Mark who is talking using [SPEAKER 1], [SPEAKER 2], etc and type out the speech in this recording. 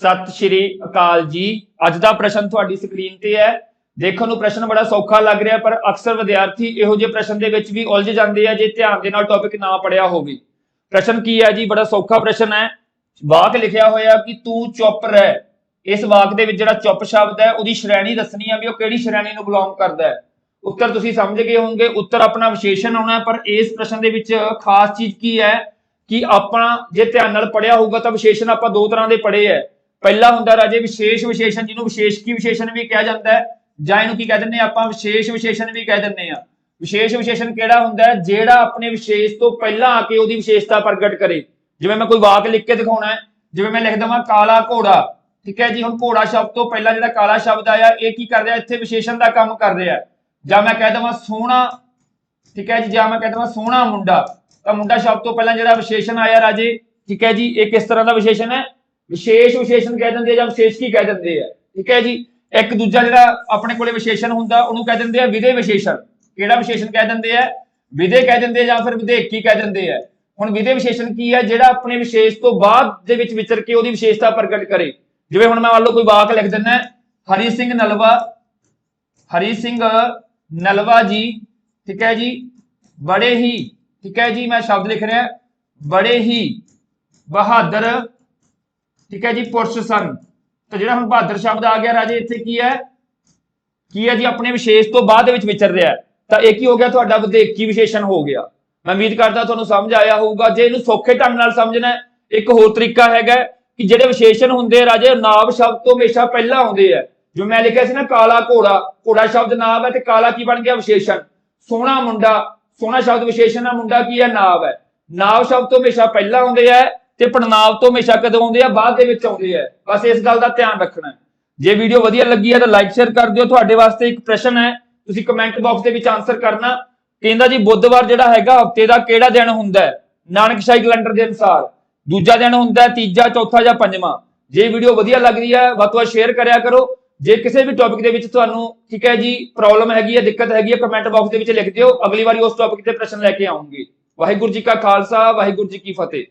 [SPEAKER 1] ਸਤਿ ਸ਼੍ਰੀ ਅਕਾਲ ਜੀ। ਅੱਜ ਦਾ ਪ੍ਰਸ਼ਨ ਤੁਹਾਡੀ ਸਕਰੀਨ ਤੇ ਹੈ। ਦੇਖਣ ਨੂੰ ਪ੍ਰਸ਼ਨ ਬੜਾ ਸੌਖਾ ਲੱਗ ਰਿਹਾ, ਪਰ ਅਕਸਰ ਵਿਦਿਆਰਥੀ ਇਹੋ ਜਿਹੇ ਪ੍ਰਸ਼ਨ ਦੇ ਵਿੱਚ ਵੀ ਉਲਝ ਜਾਂਦੇ ਆ, ਜੇ ਧਿਆਨ ਦੇ ਨਾਲ ਟੌਪਿਕ ਨਾ ਪੜਿਆ ਹੋਵੇ। ਪ੍ਰਸ਼ਨ ਕੀ ਹੈ ਜੀ? ਬੜਾ ਸੌਖਾ ਪ੍ਰਸ਼ਨ ਹੈ। ਵਾਕ ਲਿਖਿਆ ਹੋਇਆ ਕਿ ਤੂੰ ਚੁੱਪ ਰਹਿ। ਇਸ ਵਾਕ ਦੇ ਵਿੱਚ ਜਿਹੜਾ ਚੁੱਪ ਸ਼ਬਦ ਹੈ, ਉਹਦੀ ਸ਼੍ਰੇਣੀ ਦੱਸਣੀ ਹੈ ਵੀ ਉਹ ਕਿਹੜੀ ਸ਼੍ਰੇਣੀ ਨੂੰ ਬਿਲੋਂਗ ਕਰਦਾ ਹੈ। ਉੱਤਰ ਤੁਸੀਂ ਸਮਝ ਗਏ ਹੋਵੋਗੇ, ਉੱਤਰ ਆਪਣਾ ਵਿਸ਼ੇਸ਼ਣ ਆਉਣਾ ਪਰ ਇਸ ਪ੍ਰਸ਼ਨ ਦੇ ਵਿੱਚ ਖਾਸ ਚੀਜ਼ ਕੀ ਹੈ ਕਿ ਆਪਾਂ ਜੇ ਧਿਆਨ ਨਾਲ ਪੜਿਆ ਹੋਊਗਾ ਤਾਂ ਵਿਸ਼ੇਸ਼ਣ ਆਪਾਂ ਦੋ ਤਰ੍ਹਾਂ ਦੇ ਪੜ੍ਹੇ ਹੈ। ਪਹਿਲਾ ਹੁੰਦਾ ਰਾਜੇ ਵਿਸ਼ੇਸ਼ ਵਿਸ਼ੇਸ਼ਣ, ਜਿਹਨੂੰ ਵਿਸ਼ੇਸ਼ਕੀ ਵਿਸ਼ੇਸ਼ਣ ਵੀ ਕਿਹਾ ਜਾਂਦਾ ਹੈ, ਜਾਂ ਇਹਨੂੰ ਕੀ ਕਹਿ ਦਿੰਦੇ ਆ ਆਪਾਂ, ਵਿਸ਼ੇਸ਼ ਵਿਸ਼ੇਸ਼ਣ ਵੀ ਕਹਿ ਦਿੰਦੇ ਆ ਵਿਸ਼ੇਸ਼ ਵਿਸ਼ੇਸ਼ਣ ਕਿਹੜਾ ਹੁੰਦਾ ਹੈ? ਜਿਹੜਾ ਆਪਣੇ ਵਿਸ਼ੇਸ਼ ਤੋਂ ਪਹਿਲਾਂ ਆ ਕੇ ਉਹਦੀ ਵਿਸ਼ੇਸ਼ਤਾ ਪ੍ਰਗਟ ਕਰੇ। ਜਿਵੇਂ ਮੈਂ ਕੋਈ ਵਾਕ ਲਿਖ ਕੇ ਦਿਖਾਉਣਾ ਹੈ, ਜਿਵੇਂ ਮੈਂ ਲਿਖ ਦਵਾਂ, ਕਾਲਾ ਘੋੜਾ। ਠੀਕ ਹੈ ਜੀ, ਹੁਣ ਘੋੜਾ ਸ਼ਬਦ ਤੋਂ ਪਹਿਲਾਂ ਜਿਹੜਾ ਕਾਲਾ ਸ਼ਬਦ ਆਇਆ, ਇਹ ਕੀ ਕਰ ਰਿਹਾ ਇੱਥੇ ਵਿਸ਼ੇਸ਼ਣ ਦਾ ਕੰਮ ਕਰ ਰਿਹਾ ਜਾਂ ਮੈਂ ਕਹਿ ਦਵਾਂ ਸੋਹਣਾ, ਠੀਕ ਹੈ ਜੀ, ਜਾਂ ਮੈਂ ਕਹਿ ਦਵਾਂ ਸੋਹਣਾ ਮੁੰਡਾ। ਤਾਂ ਮੁੰਡਾ ਸ਼ਬਦ ਤੋਂ ਪਹਿਲਾਂ ਜਿਹੜਾ ਵਿਸ਼ੇਸ਼ਣ ਆਇਆ ਰਾਜੇ, ਠੀਕ ਹੈ ਜੀ, ਇਹ ਕਿਸ ਤਰ੍ਹਾਂ ਦਾ ਵਿਸ਼ੇਸ਼ਣ ਹੈ? ਵਿਸ਼ੇਸ਼ ਵਿਸ਼ੇਸ਼ਣ ਕਹਿ ਦਿੰਦੇ ਆ ਜਾਂ ਵਿਸ਼ੇਸ਼ ਕੀ ਕਹਿ ਦਿੰਦੇ ਆ। ਠੀਕ ਹੈ ਜੀ? ਇੱਕ ਦੂਜਾ ਜਿਹੜਾ ਆਪਣੇ ਕੋਲੇ ਵਿਸ਼ੇਸ਼ਣ ਹੁੰਦਾ, ਉਹਨੂੰ ਕਹਿ ਦਿੰਦੇ ਆ ਵਿਧੇ ਵਿਸ਼ੇਸ਼ਣ। ਕਿਹੜਾ ਵਿਸ਼ੇਸ਼ਣ ਕਹਿ ਦਿੰਦੇ ਆ? ਵਿਧੇ ਕਹਿ ਦਿੰਦੇ ਆ ਜਾਂ ਫਿਰ ਵਿਦੇਕੀ ਕਹਿ ਦਿੰਦੇ ਆ। ਹੁਣ ਵਿਧੇ ਵਿਸ਼ੇਸ਼ਣ ਕੀ ਹੈ ਜਿਹੜਾ ਆਪਣੇ ਵਿਸ਼ੇਸ਼ ਤੋਂ ਬਾਅਦ ਦੇ ਵਿੱਚ ਵਿਚਰ ਕੇ ਉਹਦੀ ਵਿਸ਼ੇਸ਼ਤਾ ਪ੍ਰਗਟ ਕਰੇ। ਜਿਵੇਂ ਹੁਣ ਮੈਂ ਮੰਨ ਲਓ ਕੋਈ ਵਾਕ ਲਿਖ ਦਿੰਦਾ, ਹਰੀ ਸਿੰਘ ਨਲਵਾ, ਹਰੀ ਸਿੰਘ ਨਲਵਾ ਜੀ, ਠੀਕ ਹੈ ਜੀ? ਬੜੇ ਹੀ, ਠੀਕ ਹੈ ਜੀ, ਮੈਂ ਸ਼ਬਦ ਲਿਖ ਰਿਹਾ, ਬੜੇ ਹੀ ਬਹਾਦਰ ਠੀਕ ਹੈ ਜੀ, ਪੁਰਸ਼ ਸਨ ਤਾਂ ਜਿਹੜਾ ਹੁਣ ਬਹਾਦਰ ਸ਼ਬਦ ਆ ਗਿਆ, ਰਾਜੇ, ਇੱਥੇ ਕੀ ਹੈ? ਕੀ ਹੈ ਜੀ, ਆਪਣੇ ਵਿਸ਼ੇਸ਼ ਤੋਂ ਬਾਅਦ ਵਿੱਚ ਵਿਚਰ ਰਿਹਾ ਤਾਂ ਇਹ ਕੀ ਹੋ ਗਿਆ? ਤੁਹਾਡਾ ਵਿਦੇਕੀ ਵਿਸ਼ੇਸ਼ਣ ਹੋ ਗਿਆ। ਮੈਂ ਉਮੀਦ ਕਰਦਾ ਤੁਹਾਨੂੰ ਸਮਝ ਆਇਆ ਹੋਊਗਾ। ਜੇ ਇਹਨੂੰ ਸੌਖੇ ਢੰਗ ਨਾਲ ਸਮਝਣਾ ਇੱਕ ਹੋਰ ਤਰੀਕਾ ਹੈਗਾ ਕਿ ਜਿਹੜੇ ਵਿਸ਼ੇਸ਼ਣ ਹੁੰਦੇ ਆ, ਰਾਜੇ ਨਾਬ ਸ਼ਬਦ ਤੋਂ ਹਮੇਸ਼ਾ ਪਹਿਲਾਂ ਆਉਂਦੇ ਆ। ਜੋ ਮੈਂ ਲਿਖਿਆ ਸੀ ਨਾ, ਕਾਲਾ ਘੋੜਾ ਘੋੜਾ ਸ਼ਬਦ ਨਾਬ ਹੈ ਤੇ ਕਾਲਾ ਕੀ ਬਣ ਗਿਆ? ਵਿਸ਼ੇਸ਼ਣ। ਸੋਹਣਾ ਮੁੰਡਾ, ਸੋਹਣਾ ਸ਼ਬਦ ਵਿਸ਼ੇਸ਼ਣ ਹੈ ਮੁੰਡਾ ਕੀ ਹੈ? ਨਾਬ ਹੈ। ਨਾਬ ਸ਼ਬਦ ਤੋਂ ਹਮੇਸ਼ਾ ਪਹਿਲਾਂ ਆਉਂਦੇ ਆ। ਤੇ ਪੜਨਾਵ ਤੋਂ ਹਮੇਸ਼ਾ ਕਦੋਂ ਆਉਂਦੇ ਆ? ਬਾਅਦ ਦੇ ਵਿੱਚ ਆਉਂਦੇ ਆ। ਬਸ ਇਸ ਗੱਲ ਦਾ ਧਿਆਨ ਰੱਖਣਾ ਜੇ ਵੀਡੀਓ ਵਧੀਆ ਲੱਗੀ ਹੈ ਤਾਂ ਲਾਈਕ ਸ਼ੇਅਰ ਕਰ ਦਿਓ। ਤੁਹਾਡੇ ਵਾਸਤੇ ਇੱਕ ਪ੍ਰਸ਼ਨ ਹੈ। ਤੁਸੀਂ ਕਮੈਂਟ ਬਾਕਸ ਦੇ ਵਿੱਚ ਆਨਸਰ ਕਰਨਾ। ਕਹਿੰਦਾ ਜੀ, ਬੁੱਧਵਾਰ ਜਿਹੜਾ ਹੈਗਾ, ਹਫ਼ਤੇ ਦਾ ਕਿਹੜਾ ਦਿਨ ਹੁੰਦਾ ਹੈ? ਨਾਨਕਸ਼ਾਹੀ ਕੈਲੰਡਰ ਦੇ ਅਨੁਸਾਰ। ਦੂਜਾ ਦਿਨ ਹੁੰਦਾ ਹੈ, ਤੀਜਾ, ਚੌਥਾ ਜਾਂ ਪੰਜਵਾਂ। ਜੇ ਵੀਡੀਓ ਵਧੀਆ ਲੱਗ ਰਹੀ ਹੈ, ਵੱਧ ਤੋਂ ਵੱਧ ਸ਼ੇਅਰ ਕਰਿਆ ਕਰੋ। ਜੇ ਕਿਸੇ ਵੀ ਟੌਪਿਕ ਦੇ ਵਿੱਚ ਤੁਹਾਨੂੰ ਠੀਕ ਹੈ ਜੀ ਪ੍ਰੋਬਲਮ ਹੈਗੀ ਹੈ, ਦਿੱਕਤ ਹੈਗੀ ਹੈ ਕਮੈਂਟ ਬਾਕਸ ਦੇ ਵਿੱਚ ਲਿਖ ਦਿਓ। ਅਗਲੀ ਵਾਰੀ ਉਸ ਟੌਪਿਕ ਤੇ ਪ੍ਰਸ਼ਨ ਲੈ ਕੇ ਆਉਂਗੇ। ਵਾਹਿਗੁਰੂ ਜੀ ਕਾ ਖਾਲਸਾ, ਵਾਹਿਗੁਰੂ ਜੀ ਕੀ ਫਤਿਹ।